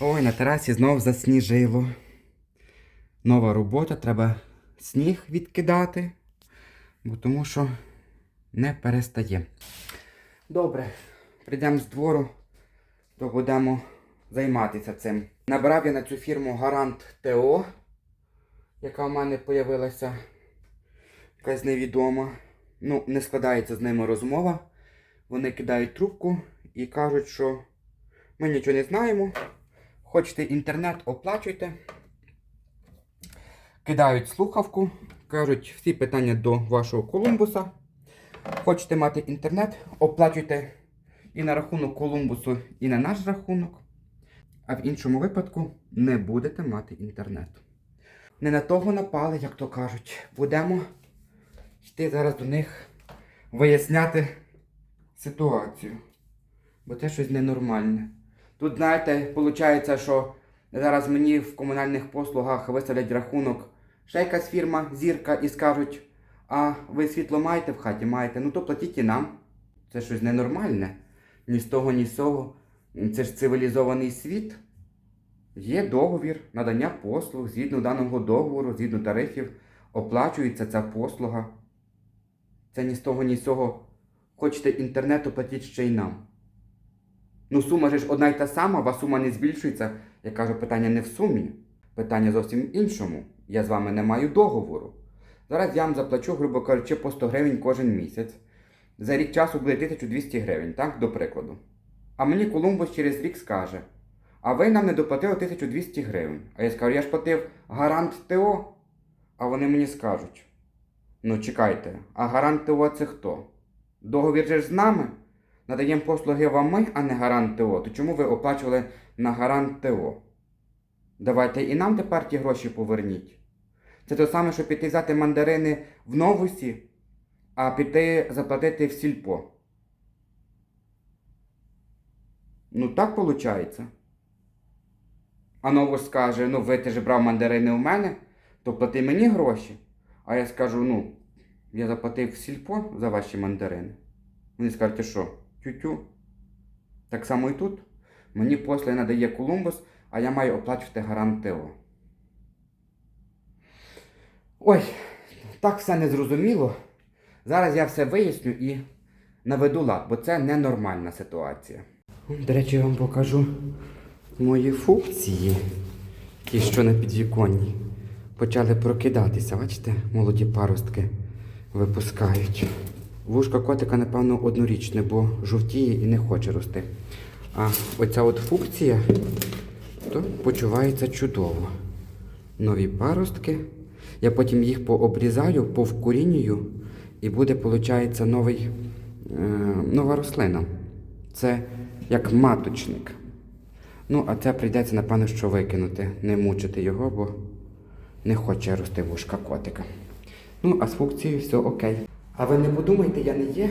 Ой, на терасі знов засніжило. Нова робота, треба сніг відкидати, бо тому що не перестає. Добре, прийдемо з двору, то будемо займатися цим. Набрав я на цю фірму Гарант ТО, яка в мене з'явилася якась невідома. Ну, не складається з ними розмова. Вони кидають трубку і кажуть, що ми нічого не знаємо. Хочете інтернет, оплачуйте. Кидають слухавку, кажуть всі питання до вашого Колумбуса. Хочете мати інтернет, оплачуйте і на рахунок Колумбусу, і на наш рахунок. А в іншому випадку не будете мати інтернету. Не на того напали, як то кажуть. Будемо йти зараз до них виясняти ситуацію. Бо це щось ненормальне. Тут, знаєте, виходить, що зараз мені в комунальних послугах виставлять рахунок ще якась фірма, зірка, і скажуть, а ви світло маєте в хаті, маєте, ну то платіть і нам. Це щось ненормальне. Ні з того, ні з цього. Це ж цивілізований світ. Є договір надання послуг, згідно даного договору, згідно тарифів, оплачується ця послуга. Це ні з того, ні з цього. Хочете інтернету, платіть ще й нам. Ну, сума ж одна й та сама, а сума не збільшується. Я кажу, питання не в сумі. Питання зовсім іншому. Я з вами не маю договору. Зараз я вам заплачу, грубо кажучи, по 100 гривень кожен місяць. За рік часу буде 1200 гривень, так, до прикладу. А мені Колумбус через рік скаже: а ви нам не доплатили 1200 гривень. А я скажу, я ж платив гарант ТО. А вони мені скажуть: ну чекайте, а гарант ТО це хто? Договір же ж з нами? Надаємо послуги вам ми, а не гарант ТО. То чому ви оплачували на гарант ТО? Давайте і нам тепер ті гроші поверніть. Це те саме, що піти взяти мандарини в новусі, а піти заплатити в сільпо. Ну так виходить. А новус скаже, ну ви ти ж брав мандарини у мене, то плати мені гроші. А я скажу, ну, я заплатив в сільпо за ваші мандарини. Вони скажуть, що, тю-тю. Так само і тут. Мені послуги надає Колумбус, а я маю оплачувати гарант ТО. Ой, так все незрозуміло. Зараз я все виясню і наведу лад, бо це ненормальна ситуація. До речі, я вам покажу мої функції, ті, що на підвіконні. Почали прокидатися, бачите, молоді паростки випускають. Вушка котика, напевно, однорічне, бо жовтіє і не хоче рости. А оця от функція то почувається чудово. Нові паростки. Я потім їх пообрізаю, повкорінюю, і буде, виходить, новий, е, нова рослина. Це як маточник. Ну, а це прийдеться, напевно, що викинути, не мучити його, бо не хоче рости вушка котика. Ну, а з функцією все окей. А ви не подумайте, я не є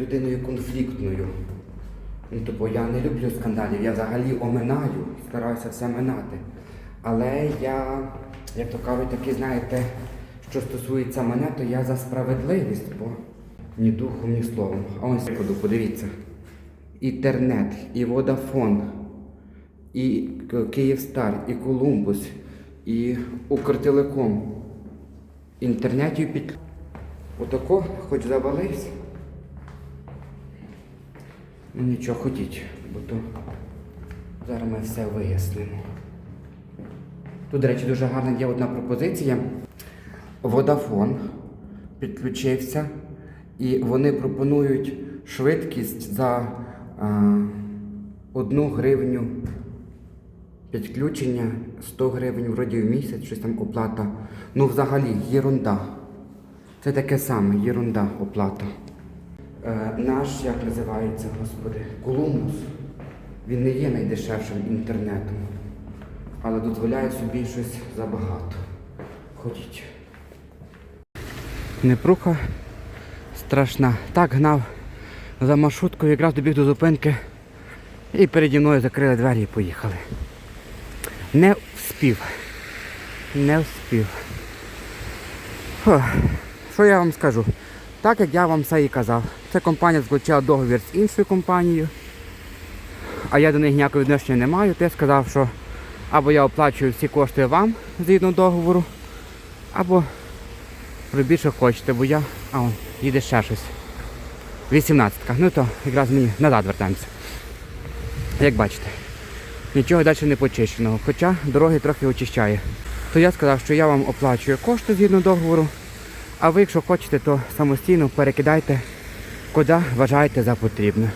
людиною конфліктною. Ну, тобто я не люблю скандалів, я взагалі оминаю, стараюся все минати. Але я, як то кажуть, таки, знаєте, що стосується мене, то я за справедливість, бо ні духом, ні словом. А ось прикладу, подивіться. Інтернет, і Водафон, і Київстар, і Колумбус, і Укртелеком. Інтернетів під. Отако, хоч завалився. Ну нічого, ходіть, бо то зараз ми все вияснимо. Тут, до речі, дуже гарна є одна пропозиція. Водафон підключився, і вони пропонують швидкість за а, одну гривню підключення, 100 гривень вроді в місяць, щось там оплата. Ну, взагалі, єрунда. Це таке саме, єрунда оплата. Е, наш, як називається, господи, Колумбус. Він не є найдешевшим інтернетом, але дозволяє собі щось забагато. Ходіть. Непруха страшна. Так гнав за маршруткою, якраз добіг до зупинки і переді мною закрили двері і поїхали. Не вспів. Не вспів. Фух. Що я вам скажу? Так як я вам все і казав. Ця компанія заключила договір з іншою компанією, а я до них ніякого відношення не маю, я сказав, що Або я оплачую всі кошти вам згідно договору, або робіть, що хочете, бо я. А, он, їде ще щось. 18-ка. Ну то якраз мені назад вертаємося. Як бачите, нічого далі не почищеного, хоча дороги трохи очищає. То я сказав, що я вам оплачую кошти згідно договору, а ви, якщо хочете, то самостійно перекидайте, куди вважаєте за потрібне.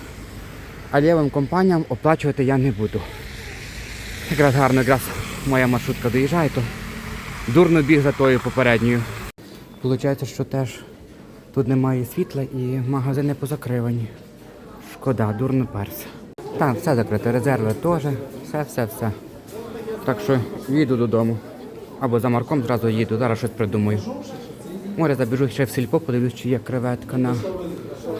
А лівим компаніям оплачувати я не буду. Якраз гарно, якраз моя маршрутка доїжджає, то дурно біг за тою попередньою. Получається, що теж тут немає світла і магазини позакривані. Шкода, дурно перся. Так, все закрите, резерви теж, все, все, все. Так що їду додому. Або за Марком зразу їду, зараз щось придумаю. Може забіжу ще в сільпо, подивлюсь, чи є креветка на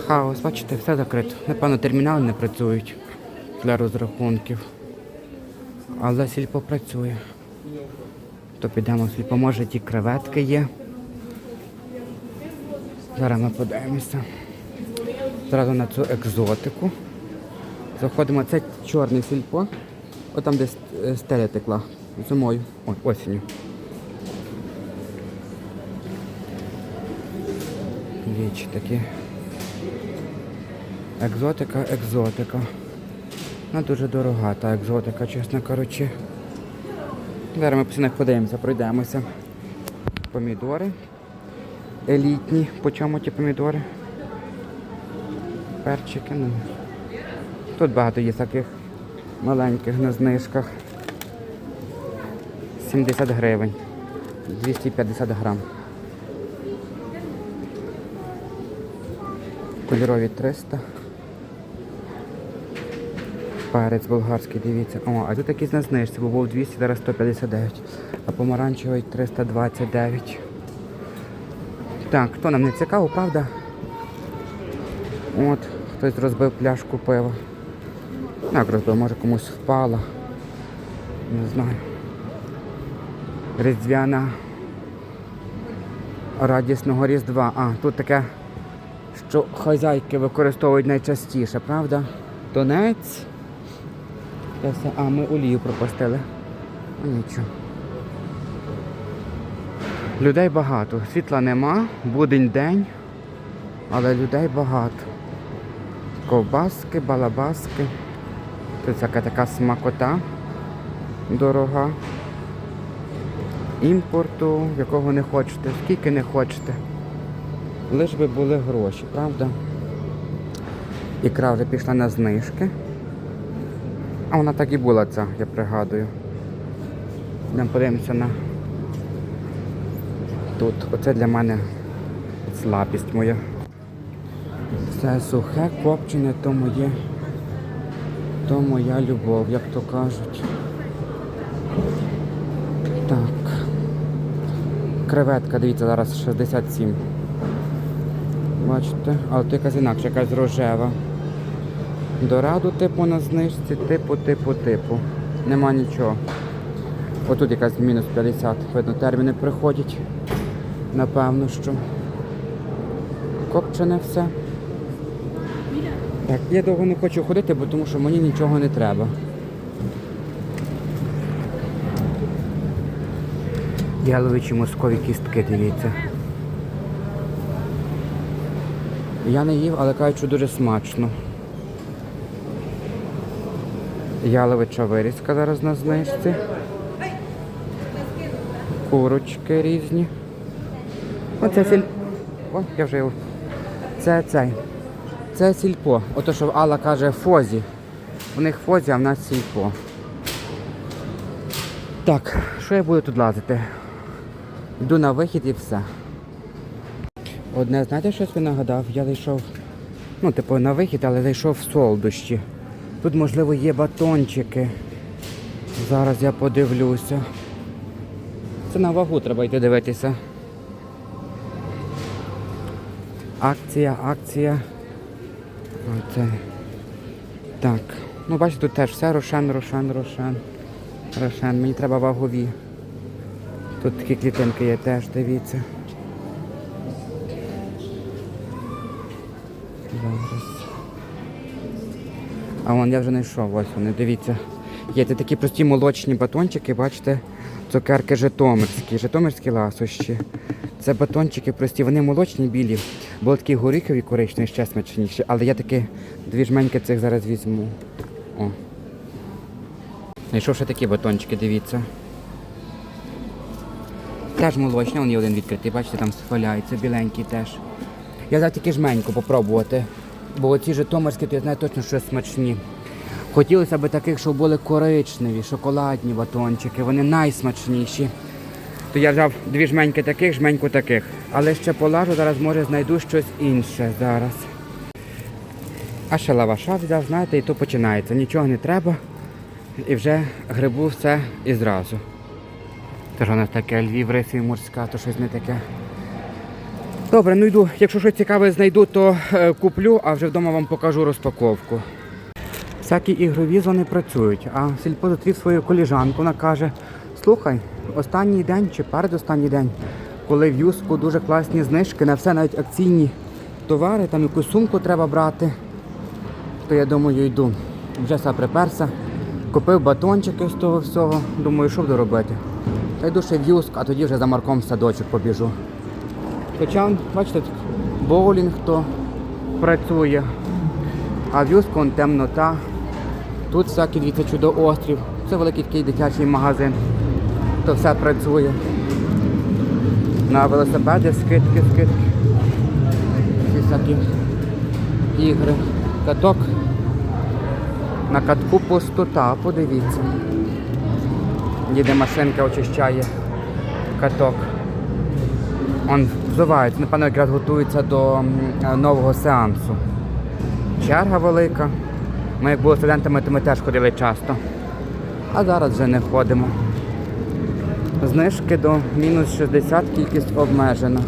хаос. Бачите, все закрито. Напевно, термінали не працюють для розрахунків. Але сільпо працює. То підемо в сільпо, може ті креветки є. Зараз ми подивимося. Зразу на цю екзотику. Заходимо, це чорний сільпо. От там десь стеля текла зимою. Ой, осінню. Віч такі. Екзотика, екзотика. Вона дуже дорога, та екзотика, чесно кажучи. Зараз ми по цінах подивимося, пройдемося. Помідори. Елітні. По чому ті помідори? Перчики. Ну. Тут багато є таких маленьких на знижках. 70 гривень. 250 грам. Кольорові 300. Перець болгарський, дивіться. О, а тут якийсь на знижці, бо був 200, зараз 159. А помаранчевий 329. Так, то нам не цікаво, правда? От, хтось розбив пляшку пива. Як розбив, може комусь впала. Не знаю. Різдвяна радісного Різдва. А, тут таке, що хазяйки використовують найчастіше, правда? Все. А, ми олію пропустили. Ну, Нічого. Людей багато. Світла нема, будень день, але людей багато. Ковбаски, балабаски. Тут всяка така смакота дорога. Імпорту, якого не хочете, скільки не хочете. Лиш би були гроші, правда? Ікра вже пішла на знижки. А вона так і була ця, я пригадую. Йдемо подивимося на тут. Оце для мене слабість моя. Все сухе, копчене, то моє, то моя любов, як то кажуть. Так. Креветка, дивіться, зараз 67. Бачите? Але то якась інакша, якась рожева. Дораду типу на знижці, типу, типу, типу. Нема нічого. Отут якась мінус 50. Видно, терміни приходять. Напевно, що. Копчене все. Так, я довго не хочу ходити, бо тому що мені нічого не треба. Яловичі мозкові кістки, дивіться. Я не їв, але кажуть, дуже смачно. Яловича вирізка зараз на знижці. Курочки різні. Оце сіль... О, я вже його. Це цей. Це сільпо. Ото що Алла каже фозі. У них фозі, а в нас сільпо. Так, що я буду тут лазити? Йду на вихід і все. Одне, знаєте, що я собі нагадав? Я зайшов, ну, типу, на вихід, але зайшов в солодощі. Тут, можливо, є батончики. Зараз я подивлюся. Це на вагу треба йти дивитися. Акція, акція. Оце. Так. Ну, бачите, тут теж все рошен, рошен, рошен. Рошен. Мені треба вагові. Тут такі клітинки є теж, дивіться. А вон я вже знайшов, ось вони, дивіться. Є це такі прості молочні батончики, бачите, цукерки житомирські, житомирські ласощі. Це батончики прості, вони молочні, білі. Були такі горіхові коричневі, ще смачніші, але я таки дві жменьки цих зараз візьму. О. Знайшов ще такі батончики, дивіться. Теж молочні, вони один відкритий, бачите, там валяється, біленький теж. Я взяв тільки жменьку попробувати. Бо оці житомирські, то я знаю точно, що смачні. Хотілося б таких, щоб були коричневі, шоколадні батончики, вони найсмачніші. То я взяв дві жменьки таких, жменьку таких. Але ще полажу, зараз може знайду щось інше зараз. А ще лаваша взяв, знаєте, і то починається. Нічого не треба. І вже грибу все і зразу. Тож у нас таке Львів, рисі морська, то щось не таке. Добре, ну йду. Якщо щось цікаве знайду, то е, куплю, а вже вдома вам покажу розпаковку. Всякі ігрові зони працюють, а сільпо зустрів свою коліжанку, вона каже, слухай, останній день чи передостанній день, коли в юску дуже класні знижки на все, навіть акційні товари, там якусь сумку треба брати, то я думаю, йду. Вже все приперся. Купив батончики з того всього, думаю, що буду робити. Та йду ще в юск, а тоді вже за Марком в садочок побіжу. Хоча, бачите, боулінг то працює, а в юску темнота. Тут всякий дивіться чудо острів. Це великий такий дитячий магазин. То все працює. На велосипеді скидки, скидки. Ці всякі ігри. Каток. На катку пустота, подивіться. Їде машинка, очищає каток. Он взувають, напевно, якраз готуються до е, нового сеансу. Черга велика. Ми як були студентами, то ми теж ходили часто. А зараз вже не ходимо. Знижки до мінус 60, кількість обмежена.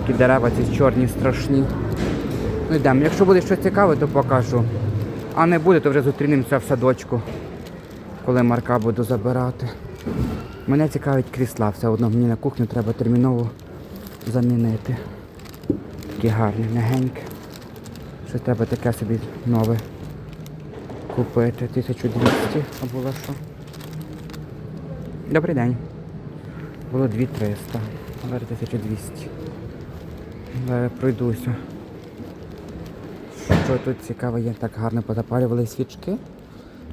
Такі дерева ці чорні страшні. Ну йдемо. Якщо буде щось цікаве, то покажу. А не буде, то вже зустрінемося в садочку, коли Марка буду забирати. Мене цікавить крісла, все одно мені на кухню треба терміново замінити. Такі гарні, м'ягенькі. Що треба таке собі нове купити. 1200 а було що? Добрий день. Було 2300, а зараз 1200. Зараз пройдуся. Що тут цікаве є, так гарно позапалювали свічки.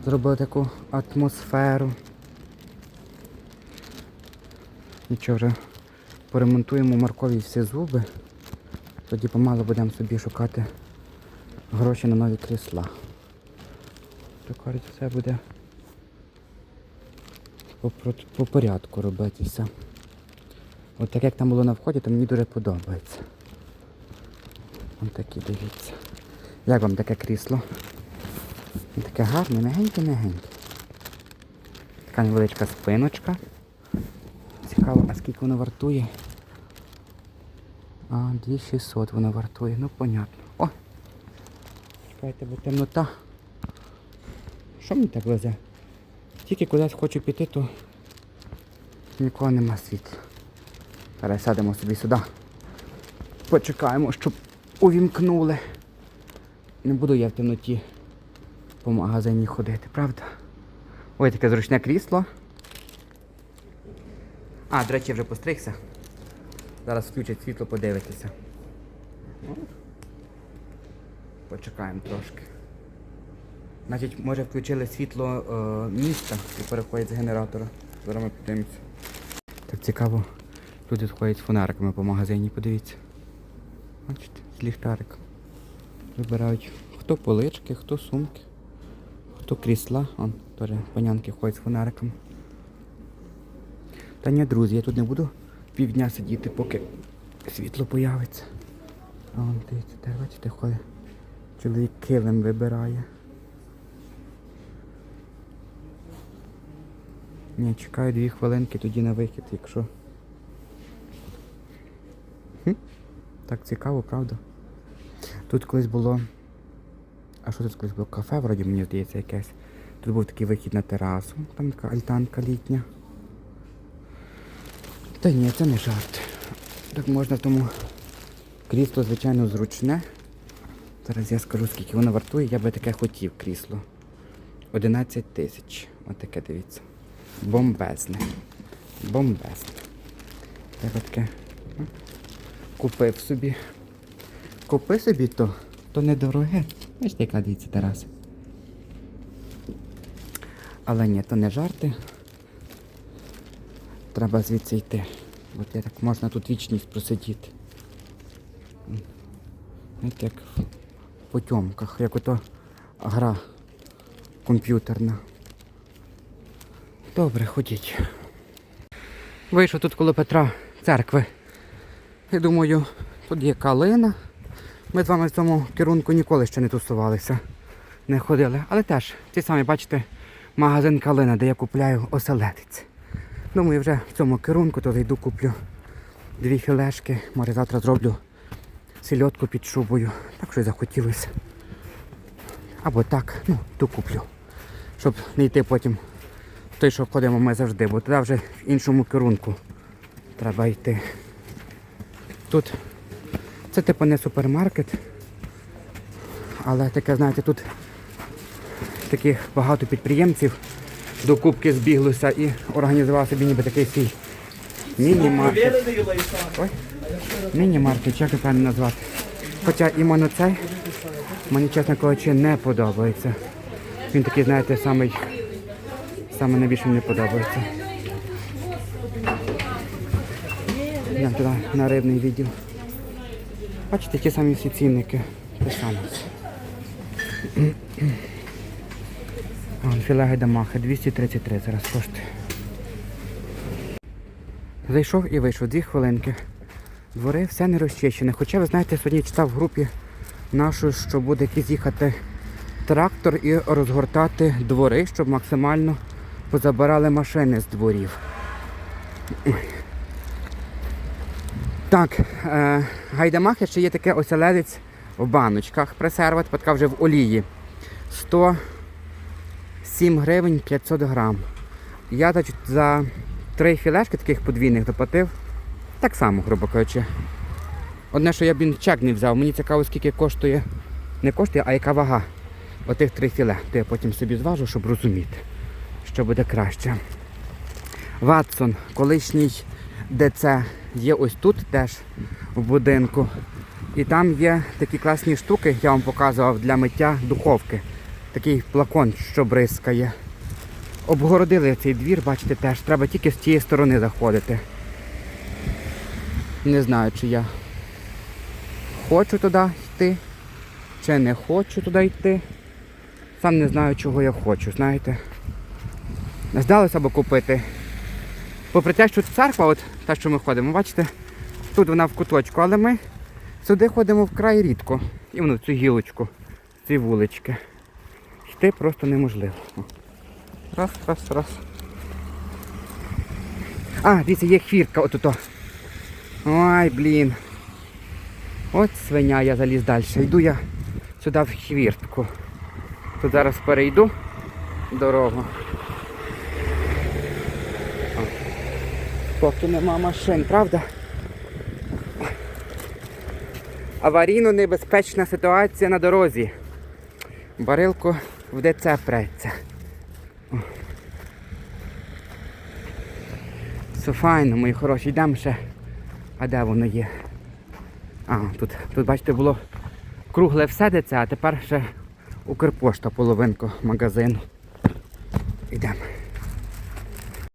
Зробили таку атмосферу. Нічого вже поремонтуємо Маркові всі зуби. Тоді помало будемо собі шукати гроші на нові крісла. То кажуть, все буде по, про- по порядку робитися. От так як там було на вході, то мені дуже подобається. Ось такі дивіться. Як вам таке крісло? Таке гарне, мягеньке-мягеньке. Така невеличка спиночка. Цікаво, а скільки воно вартує? А, 2600 воно вартує, ну понятно. О! Чекайте, бо темнота. Що мені так везе? Тільки кудись хочу піти, то нікого нема світла. Сядемо собі сюди. Почекаємо, щоб увімкнули. Не буду я в темноті по магазині ходити, правда? Ой, таке зручне крісло. А, до речі, вже постригся. Зараз включать світло, подивитися. Почекаємо трошки. Значить, може включили світло е, міста і переходять з генератора. Зараз ми подивимося. Так цікаво. Люди ходять з фонариками по магазині, подивіться. Бачите, з ліхтариком. Вибирають хто полички, хто сумки, хто крісла. Он теж панянки ходять з фонариком. Та ні, друзі, я тут не буду півдня сидіти, поки світло появиться. А вон дивіться, де бачите, ходить. Чоловік килим вибирає. Ні, чекаю дві хвилинки тоді на вихід, якщо. Хм? Так цікаво, правда? Тут колись було. А що тут колись було? Кафе, вроді, мені здається, якесь. Тут був такий вихід на терасу, там така альтанка літня. Та ні, це не жарт. Так можна тому крісло, звичайно, зручне. Зараз я скажу, скільки воно вартує, я би таке хотів крісло. 11 тисяч. Отаке дивіться. Бомбезне. Бомбезне. Треба таке. Купив собі. Купи собі то, то недороге. Бачите, яка дивіться Тарас. Але ні, то не жарти. Треба звідси йти. От я так можна тут вічність просидіти. Знаєте, як в потьомках, як ото гра комп'ютерна. Добре, ходіть. Вийшов тут коло Петра церкви. Я думаю, тут є калина. Ми з вами в цьому керунку ніколи ще не тусувалися, не ходили. Але теж, ті самі, бачите, магазин калина, де я купляю оселедець. Думаю, вже в цьому керунку то зайду куплю дві філешки. Може завтра зроблю сільотку під шубою. Так що й захотілося. Або так, ну, ту куплю. Щоб не йти потім в той, що ходимо ми завжди, бо туди вже в іншому керунку треба йти. Тут це типу не супермаркет, але таке, знаєте, тут таких багато підприємців до кубки збіглося і організував собі ніби такий свій міні-маркет. Ой, міні-маркет, як правильно назвати. Хоча іменно цей мені, чесно кажучи, не подобається. Він такий, знаєте, самий, саме найбільше мені подобається. Я туди на рибний відділ. Бачите, ті самі всі цінники. Те саме. Філе гайдамахи 233 зараз коштує. Зайшов і вийшов дві хвилинки. Двори все не розчищене. Хоча ви знаєте, сьогодні читав в групі нашу, що буде якийсь їхати трактор і розгортати двори, щоб максимально позабирали машини з дворів. Так, е, гайдамахи ще є таке оселедець в баночках. Пресерва, така вже в олії. 107 гривень 500 грам. Я за три філешки таких подвійних доплатив. Так само, грубо кажучи. Одне, що я б чек не взяв, мені цікаво, скільки коштує. Не коштує, а яка вага отих три філе. То я потім собі зважу, щоб розуміти, що буде краще. Ватсон, колишній ДЦ, є ось тут теж в будинку. І там є такі класні штуки, я вам показував для миття духовки. Такий плакон, що бризкає. Обгородили цей двір, бачите, теж. Треба тільки з цієї сторони заходити. Не знаю, чи я хочу туди йти, чи не хочу туди йти. Сам не знаю, чого я хочу, знаєте. Здалося б купити. Попри те, що церква, от та, що ми ходимо, бачите, тут вона в куточку, але ми сюди ходимо вкрай рідко. І воно в цю гілочку, ці вулички. Йти просто неможливо. Раз, раз, раз. А, дивіться, є хвіртка отут. Ой, блін. От свиня, я заліз далі. Йду я сюди в хвіртку. Тут зараз перейду дорогу. Поки нема машин, правда? Аварійно небезпечна ситуація на дорозі. Барилку в ДЦ преться. Все файно, мої хороші, йдемо ще. А де воно є? А, тут, тут бачите, було кругле все ДЦ, а тепер ще Укрпошта половинку магазину. Йдемо.